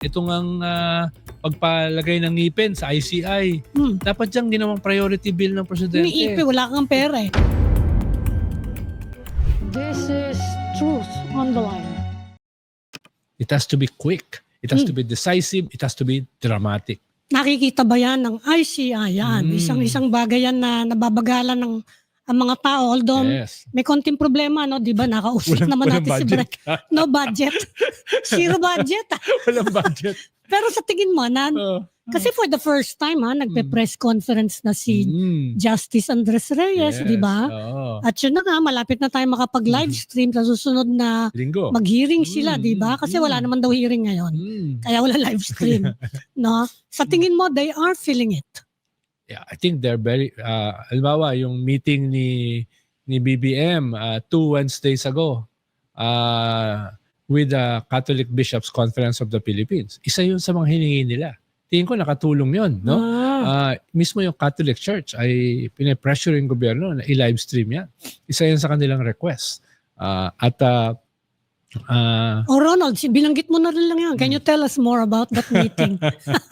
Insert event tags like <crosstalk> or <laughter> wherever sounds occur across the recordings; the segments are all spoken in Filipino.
Itong ang ah, pagpalagay ng ngipin sa ICI. Hmm. Dapat dyan ginawang priority bill ng presidente. Umiipi, wala kang pera eh. This is truth on the line. It has to be quick. It has Hmm. to be decisive. It has to be dramatic. Nakikita ba yan ng ICI yan? Mm. Isang-isang bagay yan na nababagalan ng ang mga tao. Although yes. may konting problema, no? Di ba? Nakausap Walang, naman walang natin si budget. Brett. No budget. <laughs> Zero budget. <laughs> walang budget. Pero sa tingin mo, na, Oh. kasi for the first time, ha, nagpe-press conference na si Mm. Justice Andres Reyes, Yes. di ba? Oo. At yun na nga, malapit na tayo makapag-live stream sa susunod na Linggo. mag-hearing sila, Mm, di ba? Kasi wala mm. naman daw hearing ngayon. Mm. Kaya wala live stream. <laughs> no? Sa tingin mo, they are feeling it. Yeah, I think they're very, uh, halimbawa, yung meeting ni ni BBM uh, two Wednesdays ago uh, with the Catholic Bishops Conference of the Philippines. Isa yun sa mga hiningi nila. Tingin ko nakatulong yun, no? Ah. Ah, mismo yung Catholic Church ay pinipressure yung gobyerno na i-live stream yan. Isa yan sa kanilang request. Ah, at ah, ah, oh, Ronald, binanggit mo na rin lang yan. Can you tell us more about that meeting?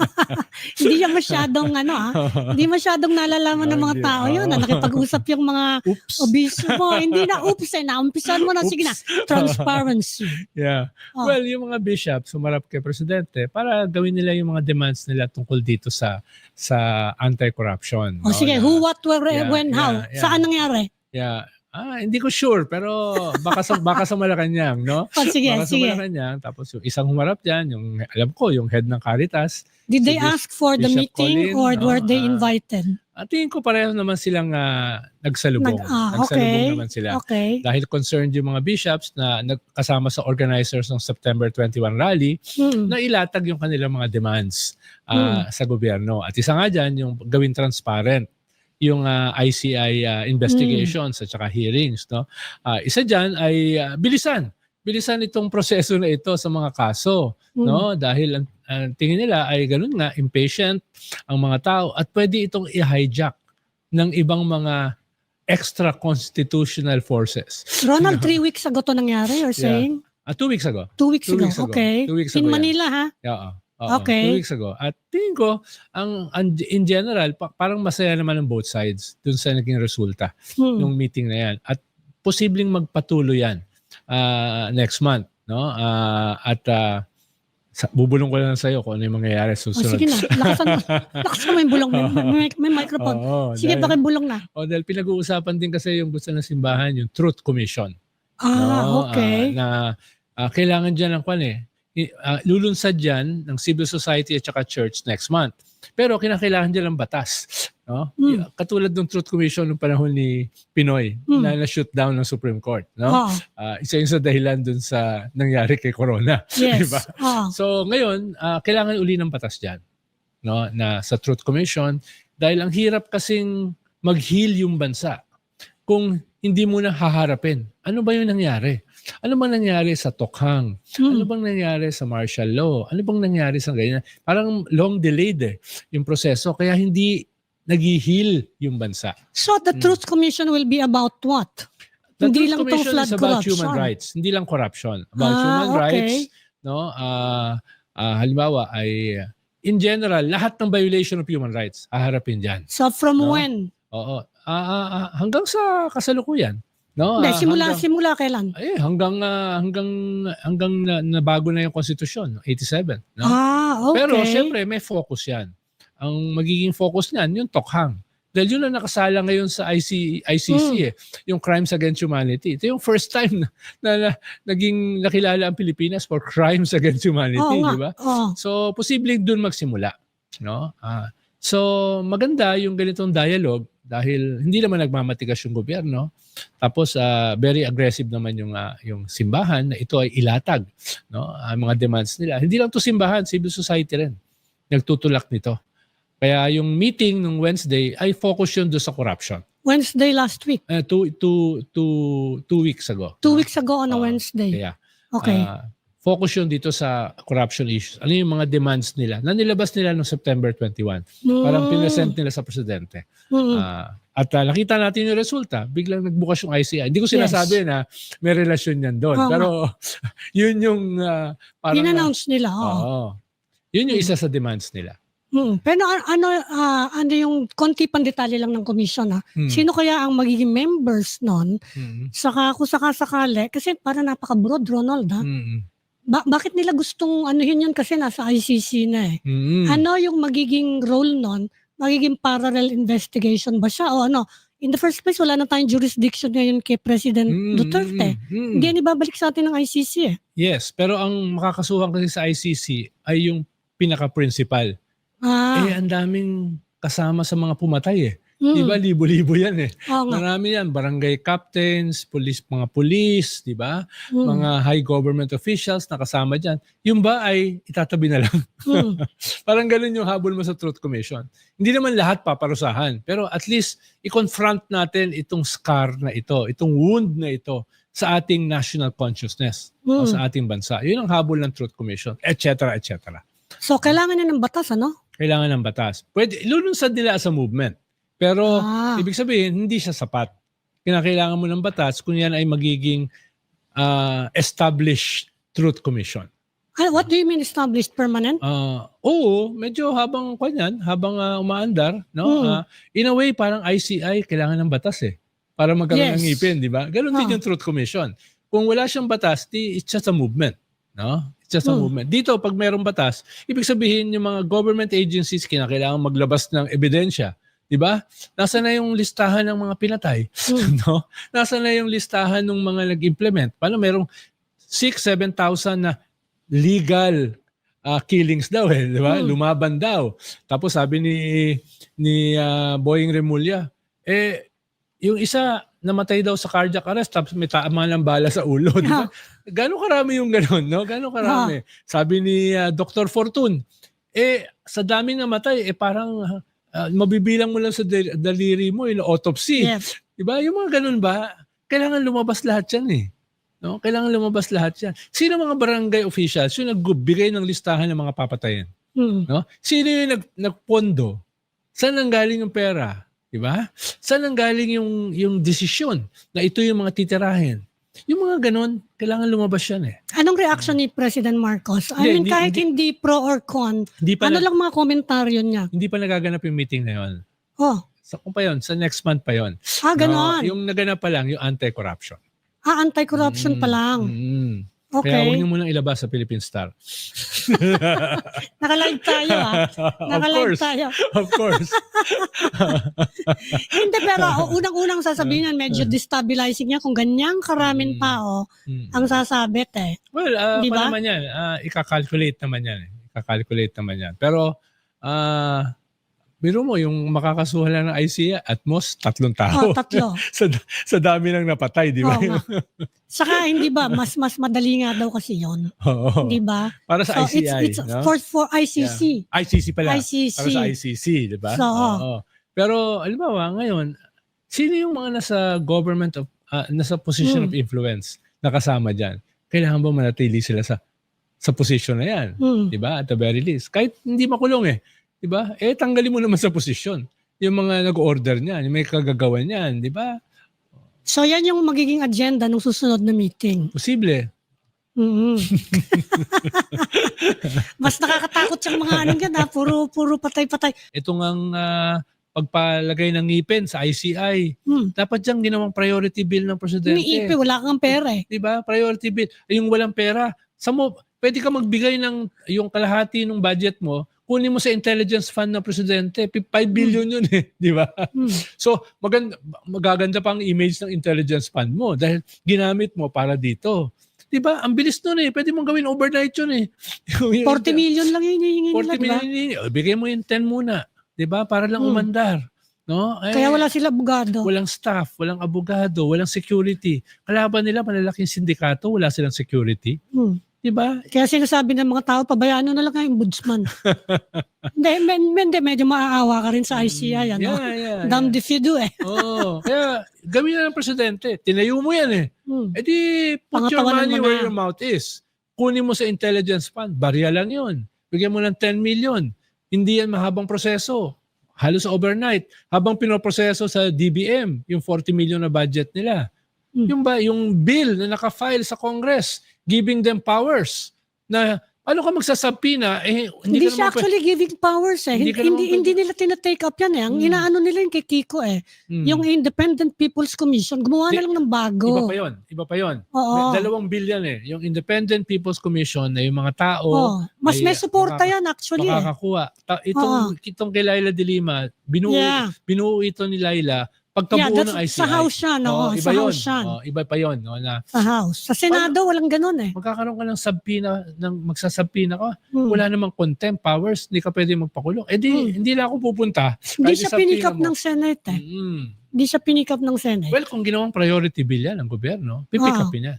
<laughs> hindi yan masyadong, ano ah, hindi masyadong nalalaman ng mga tao yun. Na nakipag-usap yung mga oops. obispo mo. hindi na, oops eh, naumpisan mo na. Sige na, transparency. Yeah. Oh. Well, yung mga bishops sumarap kay presidente para gawin nila yung mga demands nila tungkol dito sa sa anti-corruption. O no? sige, Na- who, what, where, Yeah, when, how? yeah, yeah. Saan nangyari? Yeah. Ah, hindi ko sure pero baka sa baka sa Malacanang, no? O sige, baka sa sige. Malacanang tapos yung isang humarap diyan, yung alam ko, yung head ng Caritas. Did they si Bis- ask for the Bishop meeting Colin, or no? were they Ah, invited? At tingin ko pareho naman silang ah, nagsalubong. Nag- ah, nagsalubong okay. naman sila. Okay. Dahil concerned yung mga bishops na nagkasama sa organizers ng September 21 rally Mm. na ilatag yung kanilang mga demands Hmm. ah, sa gobyerno. At isa nga dyan, yung gawin transparent yung ah, ICI ah, investigations at saka hearings. No? Ah, isa dyan ay ah, bilisan. Bilisan itong proseso na ito sa mga kaso. Mm. No? Dahil ang, ang tingin nila ay ganun nga, impatient ang mga tao at pwede itong i-hijack ng ibang mga extra constitutional forces. Ronald, three weeks ago to nangyari, you're Yeah. saying? Ah, two weeks ago. Two weeks Two ago. weeks ago. Okay. Two weeks In ago yan. Manila, ha? Oo. Oo, Okay. Two weeks ago. At tingin ko, ang, ang in general, pa- parang masaya naman ng both sides dun sa naging resulta Hmm. ng meeting na yan. At posibleng magpatuloy yan ah, next month. No? Ah, at ah, sa, bubulong ko lang sa'yo kung ano yung mangyayari O, susunod. Oh, sige na. <laughs> Lakasan mo. Lakasan mo yung bulong. May, may, may microphone. Oo, Sige, dahil, pakibulong na. oh, dahil pinag-uusapan din kasi yung gusto ng simbahan, yung Truth Commission. Ah, no? okay. Ah, na ah, kailangan dyan ng kwan eh. Ah, lulunsad dyan ng civil society at saka church next month. Pero kinakailangan dyan ng batas. No? Hmm. Katulad ng Truth Commission noong panahon ni Pinoy Hmm. na na-shoot down ng Supreme Court. No? Oo. Ah, isa yun sa dahilan dun sa nangyari kay Corona. <laughs> yes. Diba? Oo. So ngayon, ah, kailangan uli ng batas dyan. No? Na sa Truth Commission. Dahil ang hirap kasing mag-heal yung bansa kung hindi mo na haharapin. Ano ba yung nangyari? Ano bang nangyari sa Tokhang? Ano Hmm. bang nangyari sa martial law? Ano bang nangyari sa ganyan? Parang long delayed eh, yung proseso. Kaya hindi nag-heal yung bansa. So, the Hmm. Truth Commission will be about what? The Hindi Truth lang Commission flood is about corruption. human rights. Hindi lang corruption. About Ah, human okay. rights. No? Ah, ah, halimbawa ay in general, lahat ng violation of human rights, haharapin dyan. So, from No? when? Oo. Ah, ah, ah, hanggang sa kasalukuyan. No? Hindi, Ah, simula, hanggang- simula kailan? Eh, hanggang ah, hanggang hanggang na, nabago na yung konstitusyon, 87, no? Ah, okay. Pero syempre may focus 'yan. Ang magiging focus niyan yung Tokhang. Dahil yun ang nakasala ngayon sa IC, ICC Hmm. eh, yung crimes against humanity. Ito yung first time na, na, na naging nakilala ang Pilipinas for crimes against humanity, nga. di ba? Oo. So, posibleng doon magsimula, no? Ah, so, maganda yung ganitong dialogue dahil hindi naman nagmamatigas yung gobyerno. Tapos ah, very aggressive naman yung ah, yung simbahan na ito ay ilatag, no? Ang mga demands nila. Hindi lang to simbahan, civil society rin. Nagtutulak nito. Kaya yung meeting nung Wednesday ay focus yun doon sa corruption. Wednesday last week. Uh, two, two, two, two weeks ago. Two weeks ago on a Oo. Wednesday. Kaya, Okay. Ah, focus yun dito sa corruption issues. Ano yung mga demands nila na nilabas nila noong September 21. Parang Mm. pinresent nila sa presidente. Mm. Ah, at ah, nakita natin yung resulta. Biglang nagbukas yung ICI. Hindi ko sinasabi na may relasyon yan doon. Oo nga. pero <laughs> yun yung uh, parang... In-announce nila. Oo. oo. Yun yung Mm. isa sa demands nila. Mm. Pero ano ah, ano yung konti pang detalye lang ng commission ha. Mm. Sino kaya ang magiging members nun? Mm. Saka kung sakasakali, kasi para napaka-broad, Ronald ha. Mm. Ba- bakit nila gustong ano yun yun kasi nasa ICC na eh. Mm. Ano yung magiging role nun? Magiging parallel investigation ba siya? O ano? In the first place, wala na tayong jurisdiction ngayon kay President Mm, Duterte. mm, mm. Hindi yan ibabalik sa atin ng ICC eh. Yes, pero ang makakasuhan kasi sa ICC ay yung pinaka-principal. Ah, Eh, ang daming kasama sa mga pumatay eh. Mm, Di ba? Libo-libo yan eh. oo nga. Marami yan. Barangay captains, police, mga police, di ba? Mm, Mga high government officials na kasama dyan. Yung ba ay itatabi na lang. mm, <laughs> Parang ganun yung habol mo sa Truth Commission. Hindi naman lahat paparusahan. Pero at least, i-confront natin itong scar na ito, itong wound na ito sa ating national consciousness o mm. sa ating bansa. Yun ang habol ng Truth Commission, etc. etc. So, kailangan na ng batas, ano? Kailangan ng batas. Pwede, lulunsad nila sa movement. Pero Ah, ibig sabihin, hindi siya sapat. Kinakailangan mo ng batas kung yan ay magiging ah, established Truth Commission. ah, what do you mean established permanent? Ah, oo, medyo habang kanyan, habang ah, umaandar, no? Mm. Ah, in a way parang ICI kailangan ng batas eh para magkaroon ng Yes. ngipin, di ba? Ganon din Ah. yung Truth Commission. Kung wala siyang batas, di, it's just a movement, no? It's just a Mm. movement. Dito pag mayroong batas, ibig sabihin yung mga government agencies kinakailangan maglabas ng ebidensya, di ba? Nasa na yung listahan ng mga pinatay, Mm. <laughs> no? Nasa na yung listahan ng mga nag-implement. Paano merong 6 7,000 na legal ah, killings daw eh, di ba? Hmm. Lumaban daw. Tapos sabi ni ni ah, Boying Remulla, eh yung isa namatay daw sa cardiac arrest tapos may tama ng bala sa ulo, di ba? <laughs> Gano'ng karami yung gano'n, no? Gano'ng karami. Sabi ni ah, Dr. Fortun, eh sa daming namatay, eh parang ah, mabibilang mo lang sa dal- daliri mo yung autopsy. Yes. Di ba? Yung mga ganun ba, kailangan lumabas lahat yan eh. No? Kailangan lumabas lahat yan. Sino mga barangay officials yung nagbigay ng listahan ng mga papatayan? Mm. No? Sino yung nag, nagpondo? Saan nang galing yung pera? Di ba? Saan nang galing yung, yung desisyon na ito yung mga titirahin? Yung mga ganun, kailangan lumabas yan eh. Anong reaction ni President Marcos? I Hindi, mean, hindi- kahit hindi, pro or con, Hindi pa, ano na- lang mga komentaryo niya? hindi pa nagaganap yung meeting na yon. Oh, Sa kung pa yon, sa next month pa yon. ah, ganon. yung naganap pa lang, yung anti-corruption. ah, anti-corruption Mm, pa lang. mm. Kaya Okay. huwag niyo munang ilabas sa Philippine Star. <laughs> Nakalive tayo ah. <laughs> of Nakalive course. tayo. Of course. <laughs> Hindi, pero oh, unang-unang sasabihin yan, medyo destabilizing niya kung ganyang karaming Mm. tao Mm. ang sasabit eh. Well, uh, Di pa ba? naman yan. Ah, ika-calculate naman yan. eh. Ika-calculate naman yan. Pero, ah, biro mo, yung makakasuhan lang ng ICA, at most, tatlong tao. Oh, tatlo. <laughs> sa, sa dami ng napatay, di ba? Nga. <laughs> Saka hindi ba, mas mas madali nga daw kasi yon Oo. Di ba? Para sa So ICI. it's, it's no? for, for ICC. ICC pala. ICC. Para sa ICC, di ba? So, Oo. Pero, alimbawa, ngayon, sino yung mga nasa government of, ah, nasa position Hmm. of influence na kasama dyan? Kailangan ba manatili sila sa sa position na yan? Mm. Di ba? At the very least. Kahit hindi makulong eh. Di ba? Eh, tanggalin mo naman sa posisyon. Yung mga nag-order niyan, yung may kagagawan niyan, di ba? So yan yung magiging agenda ng susunod na meeting. Posible. Mhm. <laughs> Mas nakakatakot yung mga anong yan ha. Puro, puro patay-patay. Ito ngang ah, pagpalagay ng ngipin sa ICI. Hmm. Dapat diyang ginawang priority bill ng presidente. Umiipi, wala kang pera eh. Di ba? Priority bill. Yung walang pera. Sa mo, pwede ka magbigay ng yung kalahati ng budget mo, kunin mo sa intelligence fund ng presidente. 5 billion yun eh. <laughs> Di ba? Hmm. So, maganda, magaganda pa ang image ng intelligence fund mo dahil ginamit mo para dito. 'Di ba? Ang bilis nun eh. Pwede mong gawin overnight yun eh. Yung- yung- 40 million lang yun hihingin 40 nila, di ba? million. yun. O, Bigay mo yung 10 muna. 'Di ba? Para lang Hmm. umandar. No? Eh, Kaya wala sila abogado. walang staff, walang abogado, walang security. Kalaban nila malalaking sindikato, wala silang security. Hmm. 'Di ba? Kaya sinasabi ng mga tao, pabayaan na lang ang ombudsman. <laughs> hindi, men, men, hindi, medyo maaawa ka rin sa ICI. Ano? Yeah, yeah. Damned if you do eh. Oo. Kaya gawin na ng presidente. Tinayo mo yan eh. Hmm. E di, put your money mo where your mouth is. Kunin mo sa intelligence fund. Barya lang yun. Bigyan mo ng 10 million. Hindi yan mahabang proseso. Halos overnight. Habang pinoproseso sa DBM, yung 40 million na budget nila. Hmm. Yung ba, yung bill na naka-file sa Congress, giving them powers na Ano ka magsasabina? Eh, hindi, Hindi, ka siya actually giving powers eh. Hindi Hindi, hindi, nila tinatake up yan eh. Ang Hmm. inaano nila yung kay Kiko eh. Hmm. Yung Independent People's Commission, gumawa na lang ng bago. Iba pa yon, iba pa yon. Oo. Dalawang billion eh. Yung Independent People's Commission na yung mga tao Oo. Mas ay, may suporta makaka- yan actually eh. makakakuha. Itong, itong kay Laila de Lima, binuo, Yeah. binuo ito ni Laila pagkabuo that's, ng ICI. sa house siya, no? Sa iba yun. house siya. Oo, iba pa yun. No, na Sa house. Sa Senado, walang ganun eh. magkakaroon ka ng sabpina, ng magsasabpina ka, Hmm. wala namang contempt powers, hindi ka pwede magpakulong. Eh di, Hmm. hindi lang ako pupunta. Hindi siya pinikap ng Senate eh. Mm. Hindi siya pinikap ng Senate. Well, kung ginawang priority bill yan ng gobyerno, pipick Oo. upin yan.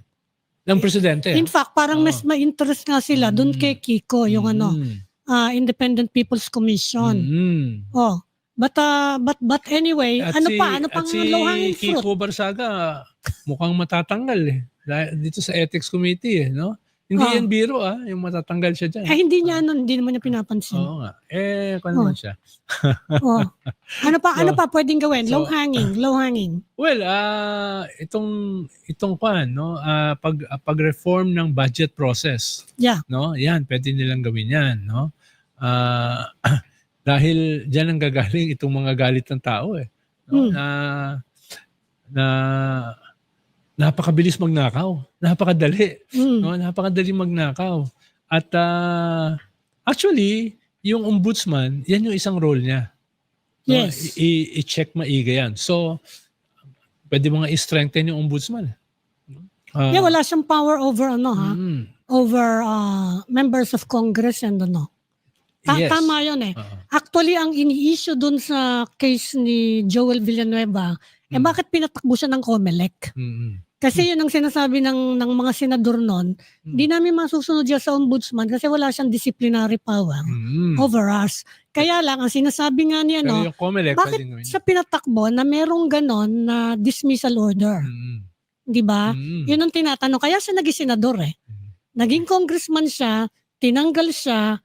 Ng presidente. In fact, parang Oo. mas may interest nga sila doon Mm. kay Kiko, yung ano, Mm. ah, Independent People's Commission. Mm. Oh. But uh, but but anyway, At ano si- pa? Ano pang si low hanging fruit? Kiko Barsaga, mukhang matatanggal eh. Dito sa ethics committee eh, no? Hindi Oo. yan biro ah, yung matatanggal siya dyan. Eh hindi niya ano, hindi naman niya pinapansin. Oo nga. Eh, kung naman siya. Oh. Ano pa? <laughs> Ano So- pa pwedeng gawin? so- low hanging, low <laughs> hanging. Well, ah itong itong kwan, no, ah, pag ah, pag-reform ng budget process, Yeah. no? Yan, pwede nilang gawin 'yan, no? Ah <clears throat> dahil diyan ang gagaling itong mga galit ng tao eh. No? Hmm. Na na napakabilis magnakaw. Napakadali. Mm. No, napakadali magnakaw. At ah, actually, yung ombudsman, yan yung isang role niya. No? Yes. I- I-check maiga yan. So, pwede mo nga i-strengthen yung ombudsman. Ah, Yeah, wala siyang power over ano ha? mm, Over uh, members of Congress and ano. Ta- yes. Tama 'yon eh. Oo. Actually, ang ini-issue dun sa case ni Joel Villanueva, eh Mm. bakit pinatakbo siya ng COMELEC? Mm, mm. Kasi yun ang sinasabi ng, ng mga senador noon, Mm. di namin masusunod yan sa ombudsman kasi wala siyang disciplinary power Mm. over us. Kaya lang, ang sinasabi nga niya, no, COMELEC, bakit sa pinatakbo na merong ganon na dismissal order, Mm, di ba? mm. Yun ang tinatanong. Kaya siya naging senador eh. Mm. Naging congressman siya, tinanggal siya,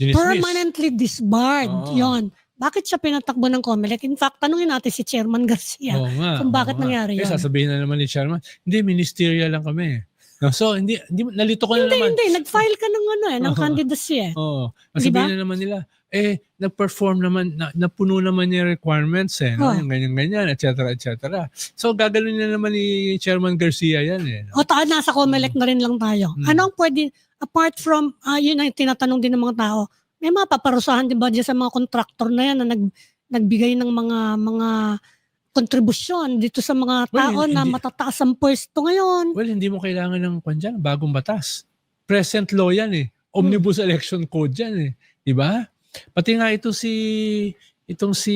Dinismiss. permanently disbarred. Oo. Yon. Bakit siya pinatakbo ng COMELEC? In fact, tanungin natin si Chairman <laughs> Garcia. Oo nga, kung bakit nga. nangyari Eh, yun. sasabihin na naman ni Chairman, hindi, ministerial lang kami. No, so, hindi, hindi nalito ko na Hindi, naman. hindi. Nag-file ka ng ano eh, ng candidacy eh. Oo. Di Sabihin ba? na naman nila, eh, nag-perform naman, na, napuno naman yung requirements eh, no? Yung ganyan-ganyan, et cetera, et cetera. So, gaganon na naman ni Chairman Garcia yan eh. no? O ta, nasa COMELEC na rin lang tayo. Mm. Ano ang pwede, apart from, ah, yun ang tinatanong din ng mga tao, may mga paparusahan din ba dyan sa mga contractor na yan na nag, nagbigay ng mga mga kontribusyon dito sa mga Well, tao na hindi- matataas ang pwesto ngayon. Well, hindi mo kailangan ng kwan bagong batas. Present law yan eh. Omnibus Hmm. election code yan eh. Di ba? Pati nga ito si, itong si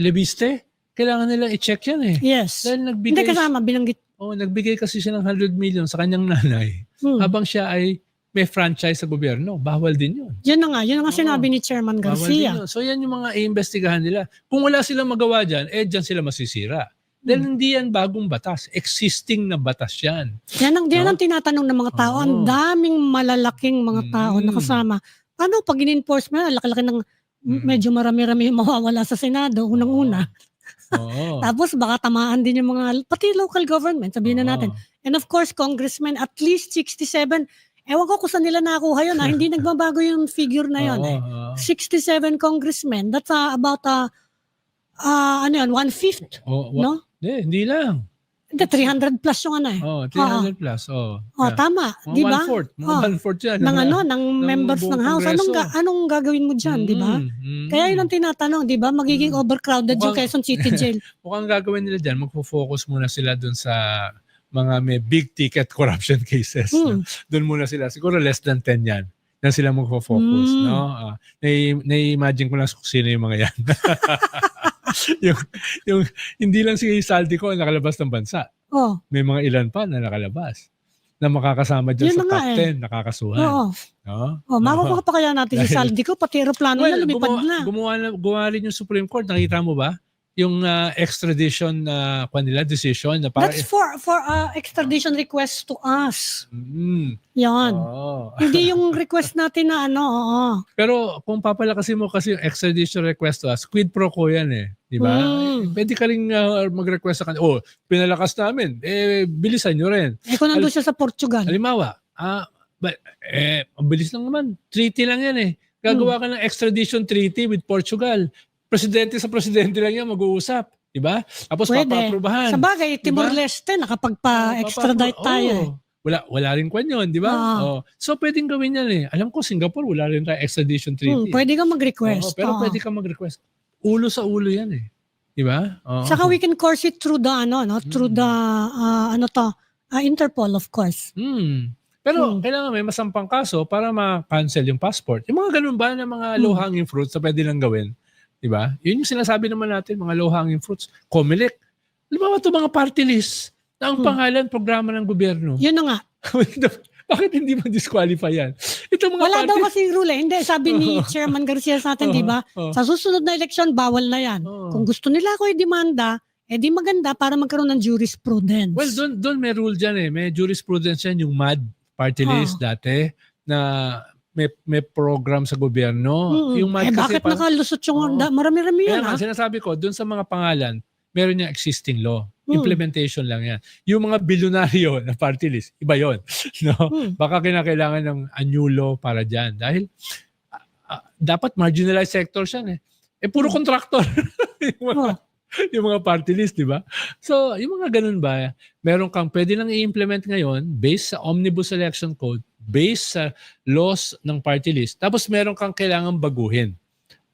Leviste, kailangan nilang i-check yan eh. Yes. Dahil Hindi nagbigay, kasama, binanggit. oh, nagbigay kasi siya ng 100 million sa kanyang nanay. Hmm. Habang siya ay may franchise sa gobyerno, bawal din yun. Yun na nga, yun nga Oo. sinabi ni Chairman Bawal din Garcia. yun. So yan yung mga iimbestigahan nila. Kung wala silang magawa dyan, eh dyan sila masisira. Dahil Hmm. hindi yan bagong batas. Existing na batas yan. Yan ang, yan ang tinatanong ng mga tao. Ang Oo. daming malalaking mga tao na Mm. kasama. Paano pag in-enforce mo, yan, laki-laki ng Mm. medyo marami-rami yung mawawala sa Senado, unang-una. Oo. <laughs> Tapos baka tamaan din yung mga, pati local government, sabihin na natin. Oo. And of course, congressmen, at least 67. Ewan ko kung saan nila nakuha yun. Ha? Hindi <laughs> nagbabago yung figure na yun. Oo, Eh. oo. 67 congressmen. That's uh, about, uh, uh, ano yun, one-fifth. Oo, wa- No? Hindi, hindi lang. Hindi, 300 plus yung ano eh. Oh, 300 plus. Oh, Oh, yeah. tama. Mga Di ba? One-fourth. Mga Oh. one-fourth yan. ng ano, ng <laughs> members buong ng House. Anong, ga- anong gagawin mo dyan, di ba? Mm, mm. Kaya yun ang tinatanong, di ba? Magiging Mm. overcrowded yung Mukhang- Quezon City <laughs> Jail. Mukhang gagawin nila dyan, magfo-focus muna sila dun sa mga may big ticket corruption <laughs> cases. Mm. No? Doon muna sila. Siguro less than 10 yan. Yan sila magfo-focus. Mm. No? Ah, nai- nai-imagine ko lang kung sino yung mga yan. <laughs> yung, yung, hindi lang si Saldi ko ang nakalabas ng bansa. Oh, May mga ilan pa na nakalabas na makakasama dyan Yun sa na top eh. 10 nakakasuhan. oo. No? Oh, makukuha <laughs> pa kaya natin si Saldi ko, pati aeroplano Well, na lumipad gumawa, na. Gumawa, na, gumawa rin yung Supreme Court. Nakita mo ba? Yung ah, extradition na uh, nila, decision na para... That's for for uh, extradition request to us. Mm, Yan. oo. <laughs> Hindi yung request natin na ano, oo. Pero kung papalakasin mo kasi yung extradition request to us, quid pro quo yan eh. Di ba? Mm. Pwede ka rin ah, mag-request sa kanila. Oh, pinalakas namin. Eh, bilisan nyo rin. Eh kung nandun siya sa Portugal. Halimbawa, ah, But, eh, ang bilis lang naman. Treaty lang yan eh. Gagawa ka ng extradition treaty with Portugal. Presidente sa presidente lang yan mag-uusap. Diba? Tapos Pwede. papaaprubahan. Sa bagay, Diba? Timor-Leste, nakapagpa-extradite Papa- tayo. Oo. eh. Wala, wala rin kwan yun, di ba? Ah. Oo. So, pwedeng gawin yan eh. Alam ko, Singapore, wala rin tayo extradition Hmm, treaty. pwede ka Oo, mag-request. pero oo. pwede ka mag-request. Ulo sa ulo yan eh. Di ba? Oo. Saka we can course it through the, ano, no? Through Mm. the, ah, ano to, ah, Interpol, of course. Hmm. Pero Hmm. kailangan may masampang kaso para ma-cancel yung passport. Yung mga ganun ba na mga Hmm. low-hanging fruits na pwede lang gawin? Di ba? Yun yung sinasabi naman natin, mga low-hanging fruits. Comelec. Di ba ito mga party list na ang Hmm. pangalan, programa ng gobyerno? Yun na nga. <laughs> Bakit hindi mo disqualify yan? Ito mga Wala party daw kasi rule eh. Hindi, sabi ni. Chairman Garcia sa atin, Oo, di ba? oo. Sa susunod na eleksyon, bawal na yan. Oo. Kung gusto nila ako i-demanda, eh di maganda para magkaroon ng jurisprudence. Well, doon doon may rule diyan eh. May jurisprudence yan yung MAD party Ah. list dati na may may program sa gobyerno. Mm. Yung eh bakit parang- nakalusot yung Oo. da- marami-rami Kaya yan nga, ha? sinasabi ko, doon sa mga pangalan, meron yung existing law. Hmm. Implementation lang yan. Yung mga bilyonaryo na party list, iba yon <laughs> no? Hmm. Baka kinakailangan ng a new law para dyan. Dahil ah, ah, dapat marginalized sectors yan eh. Eh, puro Hmm. contractor. <laughs> yung, mga, Oh. yung mga party list, di ba? So, yung mga ganun ba, meron kang pwede lang i-implement ngayon based sa Omnibus Election Code, based sa laws ng party list. Tapos meron kang kailangan baguhin.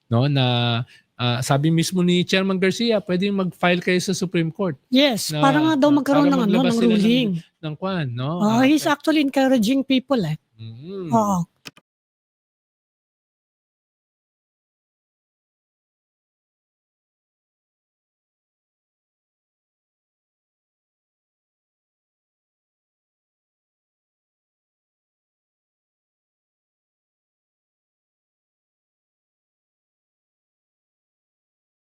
No, na ah, sabi mismo ni Chairman Garcia, pwedeng mag-file kayo sa Supreme Court Yes, Na- para nga daw magkaroon ng, ano, ng sila ng- ruling. ng kwan, no? Oh, Ah, he's actually encouraging people eh. mm. Oo.